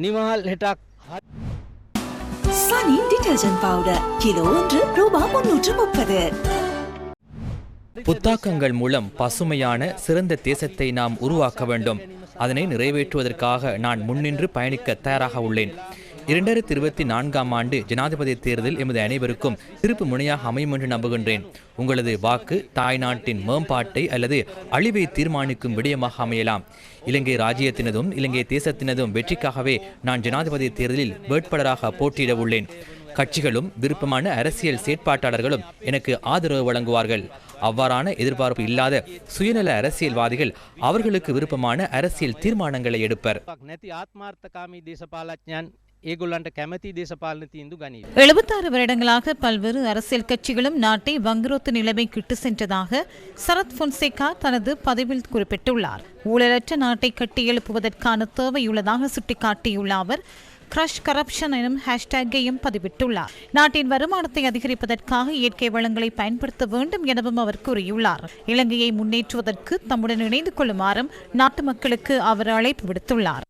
நிமால் ஹெட்டாக் சனி detergent powder kilo ஒன்று ரூபாய் முன்னூற்று முப்பது. புத்தாக்கங்கள் மூலம் பசுமையான சிறந்த தேசத்தை நாம் உருவாக்க வேண்டும். அதனை நிறைவேற்றுவதற்காக நான் முன்னின்று பயணிக்க தயாராக உள்ளேன். இரண்டாயிரத்தி இருபத்தி நான்காம் ஆண்டு ஜனாதிபதி தேர்தல் எமது அனைவருக்கும் திருப்பு முனையாக அமையும் என்று நம்புகின்றேன். உங்களது வாக்கு தாய்நாட்டின் மேம்பாட்டை அல்லது அழிவை தீர்மானிக்கும் விடயமாக அமையலாம். இலங்கை ராஜ்யத்தினதும் இலங்கை தேசத்தினதும் வெற்றிக்காகவே நான் ஜனாதிபதி தேர்தலில் வேட்பாளராக போட்டியிட உள்ளேன். கட்சிகளும் விருப்பமான அரசியல் செயற்பாட்டாளர்களும் எனக்கு ஆதரவு வழங்குவார்கள். அவ்வாறான எதிர்பார்ப்பு இல்லாத சுயநல அரசியல்வாதிகள் அவர்களுக்கு விருப்பமான அரசியல் தீர்மானங்களை எடுப்பர். ඒගොල්ලන්ට කැමති දේශපාලන තීන්දු ගනී. எழுபத்தாறு வருடங்களாக பல்வேறு அரசியல் கட்சிகளும் நாட்டை வங்குரோத்து நிலைமைக்கு இட்டு சென்றதாக சரத் பொன்சேகா தனது பதிவில் குறிப்பிட்டுள்ளார் ஊழலற்ற நாட்டை கட்டியெழுப்புவதற்கான தேவையுள்ளதாக சுட்டிக்காட்டியுள்ள அவர் கிரஷ் கரப்ஷன் எனும் ஹேஷ்டேக்கையும் பதிவிட்டுள்ளார் நாட்டின் வருமானத்தை அதிகரிப்பதற்காக இயற்கை வளங்களை பயன்படுத்த வேண்டும் எனவும் அவர் கூறியுள்ளார் இலங்கையை முன்னேற்றுவதற்கு தம்முடன் இணைந்து கொள்ளுமாறும் நாட்டு மக்களுக்கு அவர் அழைப்பு விடுத்துள்ளார்